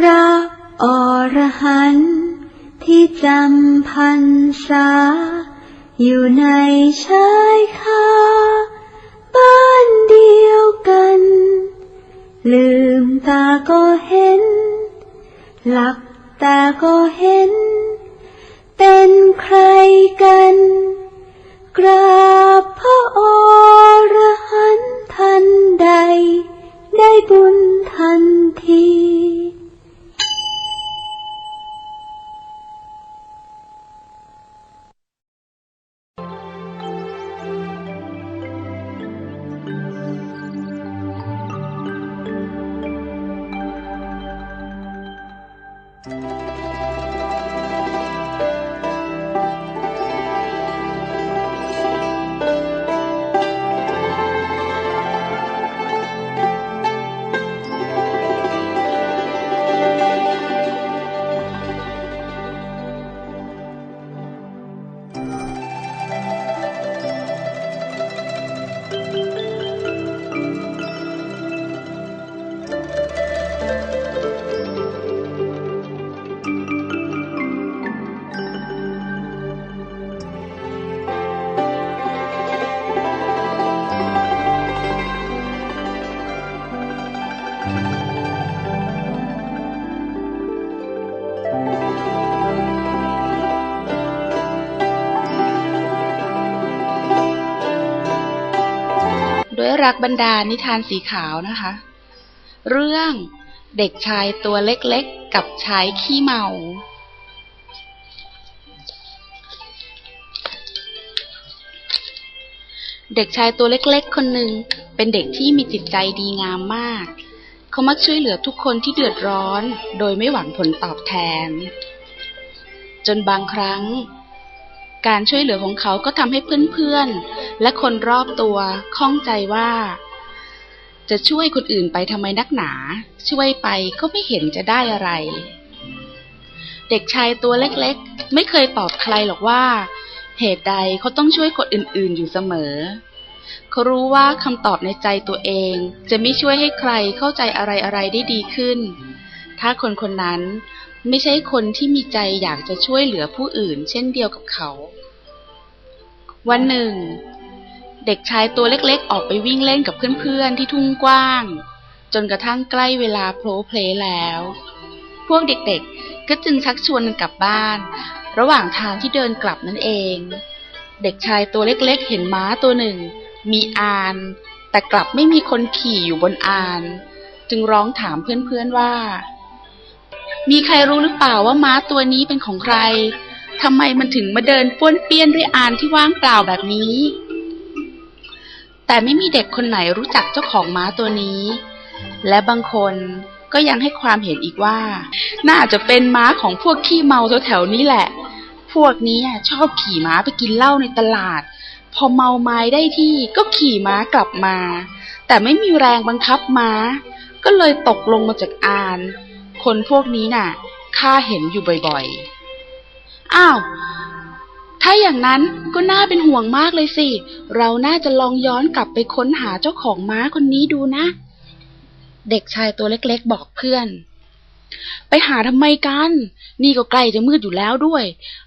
พระอรหันต์ที่จำพรรษา อยู่ในชายคาบ้านเดียวกัน ลืมตาก็เห็น หลับตาก็เห็น เป็นใครกัน กราบพระอร รักบรรดานิทานสีขาวนะคะ เรื่องเด็กชายตัวเล็กๆกับชายขี้เมา เด็กชายตัวเล็กๆ คนหนึ่งเป็นเด็กที่มีจิตใจดีงามมาก เขามักช่วยเหลือทุกคนที่เดือดร้อน โดยไม่หวังผลตอบแทน จนบางครั้ง การช่วยเหลือของเขาก็ทำให้เพื่อนๆ และคนรอบตัวข้องใจว่า จะช่วยคนอื่นไปทำไมนักหนา ช่วยไปก็ไม่เห็นจะได้อะไร เด็กชายตัวเล็กๆ ไม่เคยตอบใครหรอกว่า เหตุใดเขาต้องช่วยคนอื่นๆอยู่เสมอ เขารู้ว่าคำตอบในใจตัวเอง จะไม่ช่วยให้ใครเข้าใจอะไรๆได้ดีขึ้น ถ้าคนคนนั้นไม่ใช่คนที่มีใจอยากจะช่วยเหลือผู้อื่นเช่นเดียวกับเขา วันหนึ่ง เด็กชายตัวเล็กๆ ออกไปวิ่งเล่นกับเพื่อนๆ ที่ทุ่งกว้าง จนกระทั่งใกล้เวลาโพลเพลแล้ว พวกเด็กๆ ก็จึงชักชวนกันกลับบ้าน ระหว่างทางที่เดินกลับนั่นเอง เด็กชายตัวเล็กๆ เห็นม้าตัวหนึ่ง มีอาน แต่กลับไม่มีคนขี่อยู่บนอาน จึงร้องถามเพื่อนๆว่า มีใครรู้หรือเปล่าว่าม้าตัวนี้เป็นของใคร ทำไมมันถึงมาเดินป้วนเปี้ยนด้วยอานที่ว่างเปล่าแบบนี้ แต่ไม่มีเด็กคนไหนรู้จักเจ้าของม้าตัวนี้ และบางคนก็ยังให้ความเห็นอีกว่า น่าจะเป็นม้าของพวกขี้เมาแถวๆนี้แหละ พวกนี้ชอบขี่ม้าไปกินเหล้าในตลาด พอเมาไม้ได้ที่ก็ขี่ม้ากลับมา แต่ไม่มีแรงบังคับม้า ก็เลยตกลงมาจากอาน คนพวกนี้น่ะข้าเห็นอยู่บ่อยๆ อ้าว ถ้าอย่างนั้นก็น่าเป็นห่วงมากเลยสิ เราน่าจะลองย้อนกลับไปค้นหาเจ้าของม้าคนนี้ดูนะ เด็กชายตัวเล็กๆบอกเพื่อน ไปหาทำไมกัน นี่ก็ใกล้จะมืดอยู่แล้วด้วย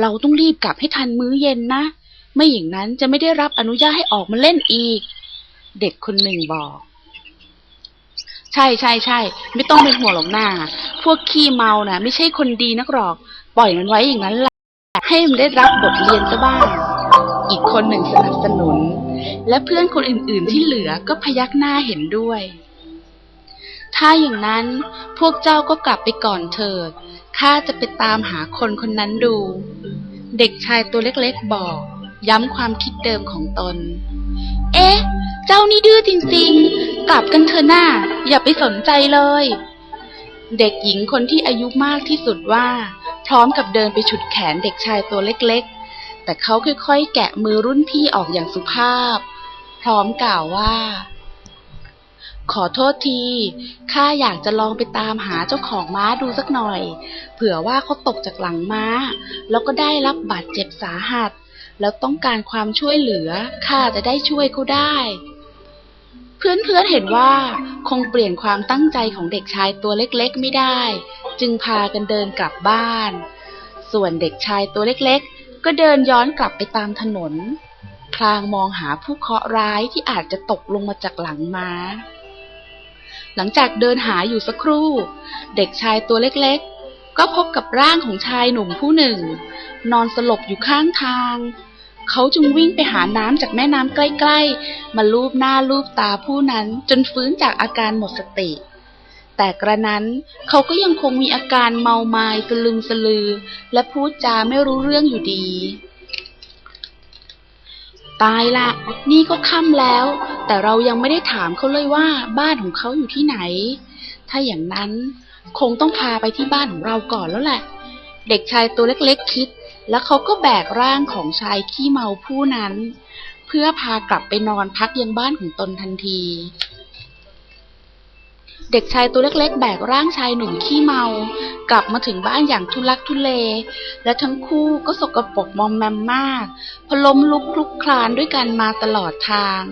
เราต้องรีบกลับให้ทันมื้อเย็นนะ ไม่อย่างนั้นจะไม่ได้รับอนุญาตให้ออกมาเล่นอีก เด็กคนหนึ่งบอกใช่ใช่ใช่ไม่ต้องเป็นห่วงหรอกหน้า พวกขี้เมาน่ะ ไม่ใช่คนดีนักหรอก ปล่อยมันไว้อย่างนั้นแหละ ให้มันได้รับบทเรียนซะบ้าง อีกคนหนึ่งสนับสนุน และเพื่อนคนอื่นๆที่เหลือก็พยักหน้าเห็นด้วย ถ้าอย่างนั้นพวกเจ้าก็กลับไปก่อนเถิด ข้าจะไปตามหาคนคนนั้นดู เด็กชายตัวเล็กๆบอก ย้ำความคิดเดิมของตน เอ๊ะ เจ้านี่ดื้อจริงๆ กลับกันเถอะหน้า อย่าไปสนใจเลย เด็กหญิงคนที่อายุมากที่สุดว่า พร้อมกับเดินไปฉุดแขนเด็กชายตัวเล็กๆ แต่เขาค่อยๆ แกะมือรุ่นพี่ออกอย่างสุภาพ พร้อมกล่าวว่า ขอโทษที ข้าอยากจะลองไปตามหาเจ้าของม้าดูสักหน่อย เผื่อว่าเขาตกจากหลังม้า แล้วก็ได้รับบาดเจ็บสาหัส แล้วต้องการความช่วยเหลือ ข้าจะได้ช่วยเขาได้เพื่อนๆเห็นว่าคงเปลี่ยนความตั้งใจของเด็กชายตัวเล็กๆไม่ได้ จึงพากันเดินกลับบ้าน ส่วนเด็กชายตัวเล็กๆ ก็เดินย้อนกลับไปตามถนน พลางมองหาผู้เคราะห์ร้ายที่อาจจะตกลงมาจากหลังม้า หลังจากเดินหาอยู่สักครู่ เด็กชายตัวเล็กๆ ก็พบกับร่างของชายหนุ่มผู้หนึ่ง นอนสลบอยู่ข้างทางเขาจึงวิ่งไปหาน้ำจากแม่น้ำใกล้ ๆ มาลูบหน้าลูบตาผู้นั้นจนฟื้นจากอาการหมดสติ แต่กระนั้นเขาก็ยังคงมีอาการเมาไมา้สลึมสลือ และพูดจาไม่รู้เรื่องอยู่ดี ตายละ นี่ก็ค่ำแล้ว แต่เรายังไม่ได้ถามเขาเลยว่าบ้านของเขาอยู่ที่ไหน ถ้าอย่างนั้นคงต้องพาไปที่บ้านของเราก่อนแล้วแหละ เด็กชายตัวเล็กๆคิด แล้วเขาก็แบกร่างของชายขี้เมาผู้นั้น เพื่อพากลับไปนอนพักยังบ้านของตนทันที เด็กชายตัวเล็กๆ แบกร่างชายหนุ่มขี้เมา กลับมาถึงบ้านอย่างทุลักทุเล และทั้งคู่ก็สกปรกมอมแมมมากพล้มลุกคลุกคลานด้วยกันมาตลอดทาง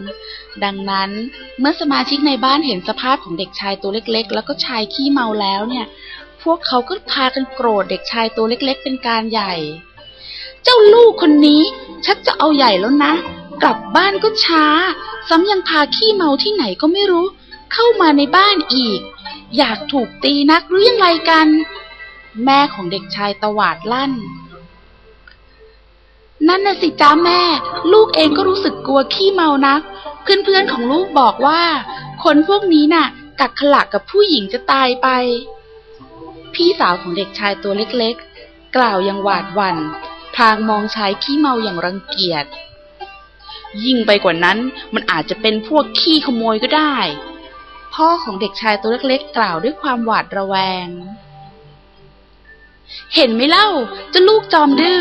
ดังนั้นเมื่อสมาชิกในบ้านเห็นสภาพของเด็กชายตัวเล็กๆ แล้วก็ชายขี้เมาแล้วเนี่ย พวกเขาก็พากันโกรธเด็กชายตัวเล็กๆ เป็นการใหญ่ เจ้าลูกคนนี้ชักจะเอาใหญ่แล้วนะ กลับบ้านก็ช้า ซ้ำยังพาขี้เมาที่ไหนก็ไม่รู้ เข้ามาในบ้านอีก อยากถูกตีนักหรือยังไรกัน แม่ของเด็กชายตวาดลั่น นั่นน่ะสิจ้าแม่ ลูกเองก็รู้สึกกลัวขี้เมานัก เพื่อนๆของลูกบอกว่า คนพวกนี้น่ะ กัดขละกับผู้หญิงจะตายไป พี่สาวของเด็กชายตัวเล็กๆ กล่าวอย่างหวาดหวัน่นพลางมองชายขี้เมาอย่างรังเกียจยิ่งไปกว่านั้นมันอาจจะเป็นพวกขี้ขโมยก็ได้ พ่อของเด็กชายตัวเล็กๆ กล่าวด้วยความหวาดระแวง เห็นไหมเล่าเจ้าลูกจอมดื้อ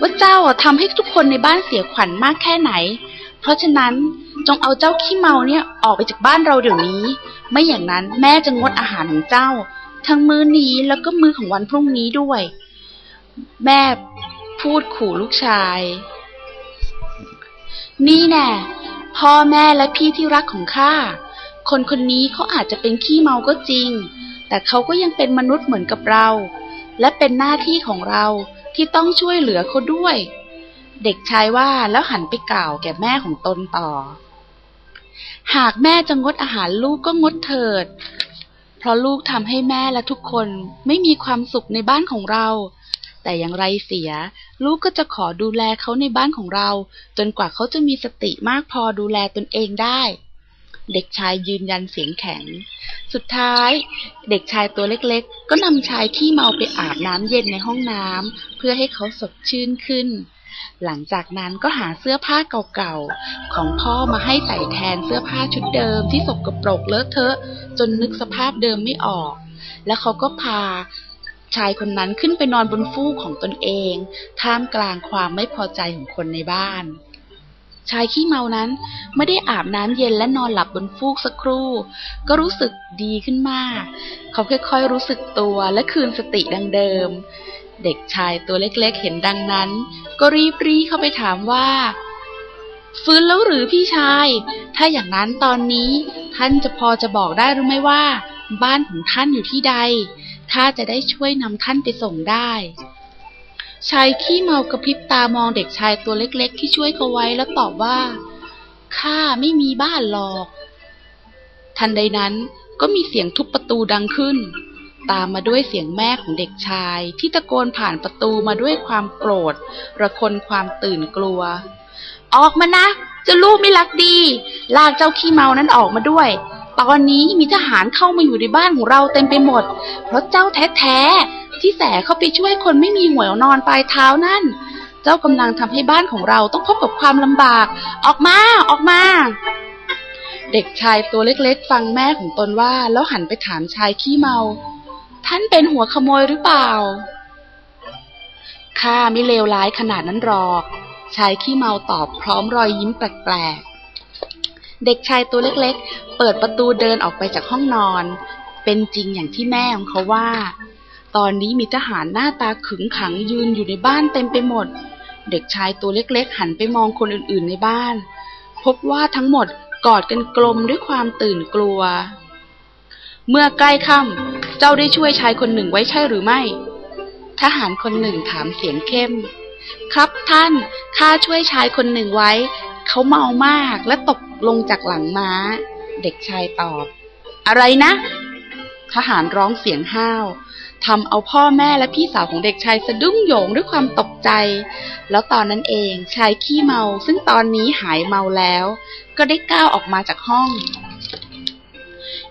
ว่าเจ้าทำให้ทุกคนในบ้านเสียขวัญมากแค่ไหน เพราะฉะนั้นจงเอาเจ้าขี้เมาเนี่ยออกไปจากบ้านเราเดี๋ยวนี้ ไม่อย่างนั้นแม่จะงดอาหารของเจ้า ทั้งมื้อนี้แล้วก็มื้อของวันพรุ่งนี้ด้วย แม่พูดขู่ลูกชาย นี่แน่พ่อแม่และพี่ที่รักของข้า คนคนนี้เขาอาจจะเป็นขี้เมาก็จริง แต่เขาก็ยังเป็นมนุษย์เหมือนกับเรา และเป็นหน้าที่ของเราที่ต้องช่วยเหลือเขาด้วย เด็กชายว่าแล้วหันไปกล่าวแก่แม่ของตนต่อ หากแม่จะงดอาหารลูกก็งดเถิด เพราะลูกทำให้แม่และทุกคนไม่มีความสุขในบ้านของเรา แต่อย่างไรเสีย ลูกก็จะขอดูแลเขาในบ้านของเรา จนกว่าเขาจะมีสติมากพอดูแลตนเองได้ เด็กชายยืนยันเสียงแข็ง สุดท้าย เด็กชายตัวเล็กๆ ก็นำชายขี้เมาไปอาบน้ำเย็นในห้องน้ำเพื่อให้เขาสดชื่นขึ้น หลังจากนั้นก็หาเสื้อผ้าเก่าๆ ของพ่อมาให้ใส่แทนเสื้อผ้าชุดเดิมที่สกปรกเลอะเทอะ จนนึกสภาพเดิมไม่ออก แล้วเขาก็พาชายคนนั้นขึ้นไปนอนบนฟูกของตนเอง ท่ามกลางความไม่พอใจของคนในบ้าน ชายขี้เมานั้นไม่ได้อาบน้ำเย็นและนอนหลับบนฟูกสักครู่ ก็รู้สึกดีขึ้นมาก เขาค่อยๆรู้สึกตัวและคืนสติดังเดิม เด็กชายตัวเล็กๆเห็นดังนั้น ก็รีบรีเข้าไปถามว่า ฟื้นแล้วหรือพี่ชาย ถ้าอย่างนั้นตอนนี้ ท่านจะพอจะบอกได้หรือไม่ว่า บ้านของท่านอยู่ที่ใดถ้าจะได้ช่วยนำท่านไปส่งได้ ชายขี้เมากระพริบตามองเด็กชายตัวเล็กๆ ที่ช่วยเขาไว้แล้วตอบว่าข้าไม่มีบ้านหรอก ทันใดนั้นก็มีเสียงทุบประตูดังขึ้น ตามมาด้วยเสียงแม่ของเด็กชาย ที่ตะโกนผ่านประตูมาด้วยความโกรธ ระคนความตื่นกลัว ออกมานะเจ้าลูกไม่รักดี ลากเจ้าขี้เมานั้นออกมาด้วย ตอนนี้มีทหารเข้ามาอยู่ในบ้านของเราเต็มไปหมด เพราะเจ้าแท้ๆ ที่แสเข้าไปช่วยคนไม่มีหัวนอนปลายเท้านั่น เจ้ากำลังทำให้บ้านของเราต้องพบกับความลำบาก ออกมา ออกมา เด็กชายตัวเล็กๆ ฟังแม่ของตนว่า แล้วหันไปถามชายขี้เมา ท่านเป็นหัวขโมยหรือเปล่า ข้าไม่เลวร้ายขนาดนั้นหรอก ชายขี้เมาตอบพร้อมรอยยิ้มแปลกๆ เด็กชายตัวเล็กๆ เปิดประตูเดินออกไปจากห้องนอน เป็นจริงอย่างที่แม่ของเขาว่า ตอนนี้มีทหารหน้าตาขึงขังยืนอยู่ในบ้านเต็มไปหมด เด็กชายตัวเล็กๆ หันไปมองคนอื่นๆในบ้าน พบว่าทั้งหมดกอดกันกลมด้วยความตื่นกลัว เมื่อใกล้ค่ำเจ้าได้ช่วยชายคนหนึ่งไว้ใช่หรือไม่ ทหารคนหนึ่งถามเสียงเข้ม ครับท่านข้าช่วยชายคนหนึ่งไว้ เขาเมามากและตกลงจากหลังม้า เด็กชายตอบ อะไรนะ ทหารร้องเสียงห้าว ทำเอาพ่อแม่และพี่สาวของเด็กชายสะดุ้งโหยงด้วยความตกใจ แล้วตอนนั้นเองชายขี้เมา ซึ่งตอนนี้หายเมาแล้ว ก็ได้ก้าวออกมาจากห้อง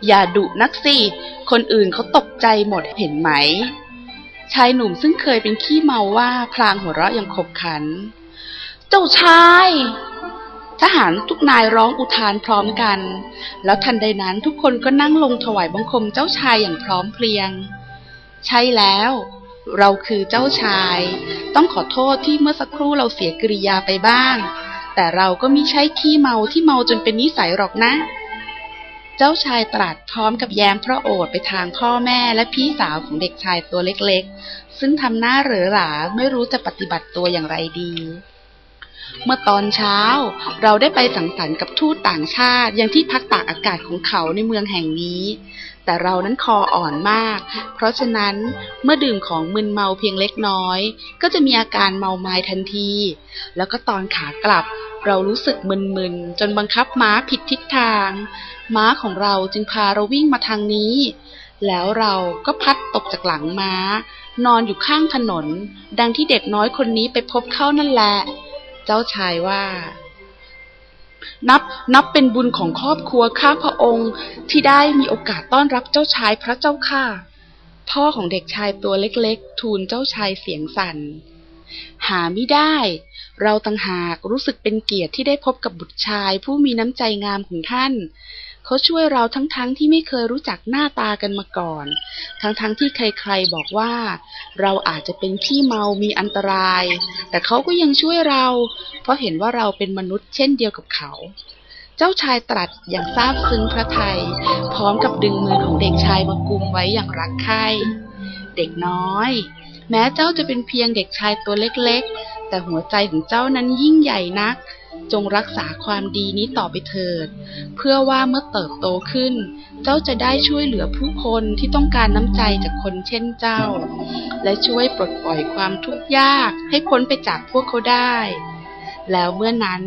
อย่าดุนักสิ คนอื่นเขาตกใจหมดเห็นไหม ชายหนุ่มซึ่งเคยเป็นขี้เมาว่าพลางหัวเราะอย่างขบขัน เจ้าชายทหารทุกนายร้องอุทานพร้อมกัน แล้วทันใดนั้นทุกคนก็นั่งลงถวายบังคมเจ้าชายอย่างพร้อมเพรียง ใช่แล้ว เราคือเจ้าชาย ต้องขอโทษที่เมื่อสักครู่เราเสียกริยาไปบ้าง แต่เราก็มิใช่ขี้เมาที่เมาจนเป็นนิสัยหรอกนะ เจ้าชายตรัสพร้อมกับแย้มพระโอษฐ์ไปทางพ่อแม่และพี่สาวของเด็กชายตัวเล็กๆ ซึ่งทำหน้าเหรอหราไม่รู้จะปฏิบัติตัวอย่างไรดีเมื่อตอนเช้าเราได้ไปสังสรรค์กับทูตต่างชาติยังที่พักตากอากาศของเขาในเมืองแห่งนี้ แต่เรานั้นคออ่อนมาก เพราะฉะนั้นเมื่อดื่มของมึนเมาเพียงเล็กน้อย ก็จะมีอาการเมาไม้ทันที แล้วก็ตอนขากลับ เรารู้สึกมึนๆ จนบังคับม้าผิดทิศทาง ม้าของเราจึงพาเราวิ่งมาทางนี้ แล้วเราก็พัดตกจากหลังม้า นอนอยู่ข้างถนน ดังที่เด็กน้อยคนนี้ไปพบเข้านั่นแหละ เจ้าชายว่า นับนับเป็นบุญของครอบครัวข้าพระองค์ที่ได้มีโอกาสต้อนรับเจ้าชายพระเจ้าค่ะ พ่อของเด็กชายตัวเล็กๆ ทูลเจ้าชายเสียงสั่น หาไม่ได้ เราต่างหากรู้สึกเป็นเกียรติที่ได้พบกับบุตรชายผู้มีน้ำใจงามของท่าน เขาช่วยเราทั้งๆทที่ไม่เคยรู้จักหน้าตากันมาก่อน ทั้งๆทที่ใครๆบอกว่า เราอาจจะเป็นขี้เมามีอันตราย แต่เขาก็ยังช่วยเรา เพราะเห็นว่าเราเป็นมนุษย์เช่นเดียวกับเขา เจ้าชายตรัสอย่างซาบซึ้งพระทยัยพร้อมกับดึงมือของเด็กชายมากุมไว้อย่างรักใคร่เด็กน้อย แม้เจ้าจะเป็นเพียงเด็กชายตัวเล็กๆ แต่หัวใจของเจ้านั้นยิ่งใหญ่นัก จงรักษาความดีนี้ต่อไปเถิด เพื่อว่าเมื่อเติบโตขึ้น เจ้าจะได้ช่วยเหลือผู้คนที่ต้องการน้ำใจจากคนเช่นเจ้า และช่วยปลดปล่อยความทุกข์ยากให้พ้นไปจากพวกเขาได้ แล้วเมื่อนั้น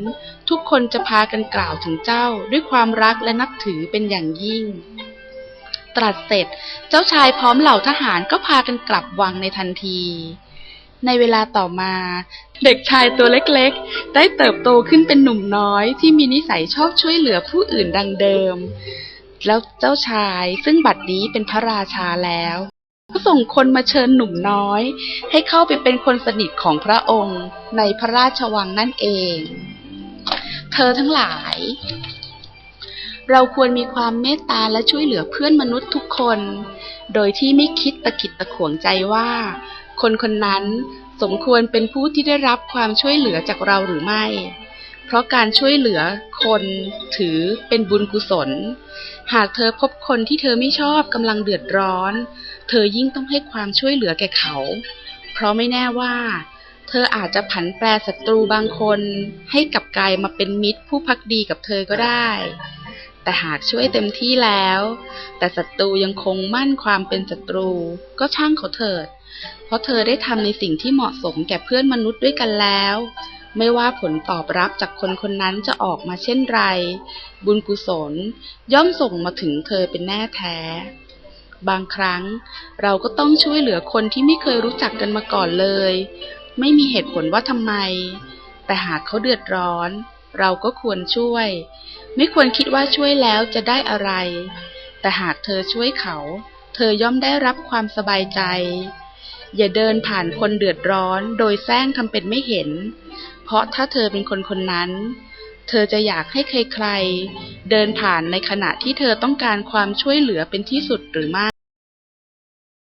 ทุกคนจะพากันกล่าวถึงเจ้าด้วยความรักและนับถือเป็นอย่างยิ่ง ตรัสเสร็จ เจ้าชายพร้อมเหล่าทหารก็พากันกลับวังในทันที ในเวลาต่อมา เด็กชายตัวเล็กๆ ได้เติบโตขึ้นเป็นหนุ่มน้อยที่มีนิสัยชอบช่วยเหลือผู้อื่นดังเดิม แล้วเจ้าชายซึ่งบัดนี้เป็นพระราชาแล้วก็ส่งคนมาเชิญหนุ่มน้อย ให้เข้าไปเป็นคนสนิทของพระองค์ในพระราชวังนั่นเอง เธอทั้งหลาย เราควรมีความเมตตาและช่วยเหลือเพื่อนมนุษย์ทุกคน โดยที่ไม่คิดตะขิดตะขวงใจว่า คนคนนั้นสมควรเป็นผู้ที่ได้รับความช่วยเหลือจากเราหรือไม่ เพราะการช่วยเหลือคนถือเป็นบุญกุศล หากเธอพบคนที่เธอไม่ชอบกำลังเดือดร้อน เธอยิ่งต้องให้ความช่วยเหลือแก่เขา เพราะไม่แน่ว่า เธออาจจะผันแปรศัตรูบางคนให้กลับกลายมาเป็นมิตรผู้พักดีกับเธอก็ได้ แต่หากช่วยเต็มที่แล้ว แต่ศัตรูยังคงมั่นความเป็นศัตรูก็ช่างเขาเถิด เพราะเธอได้ทำในสิ่งที่เหมาะสมแก่เพื่อนมนุษย์ด้วยกันแล้ว ไม่ว่าผลตอบรับจากคนคนนั้นจะออกมาเช่นไร บุญกุศลย่อมส่งมาถึงเธอเป็นแน่แท้ บางครั้งเราก็ต้องช่วยเหลือคนที่ไม่เคยรู้จักกันมาก่อนเลย ไม่มีเหตุผลว่าทำไม แต่หากเขาเดือดร้อน เราก็ควรช่วย ไม่ควรคิดว่าช่วยแล้วจะได้อะไร แต่หากเธอช่วยเขา เธอย่อมได้รับความสบายใจ อย่าเดินผ่านคนเดือดร้อนโดยแซงทำเป็นไม่เห็น เพราะถ้าเธอเป็นคนคนนั้น เธอจะอยากให้ใครๆ เดินผ่านในขณะที่เธอต้องการความช่วยเหลือเป็นที่สุดหรือไม่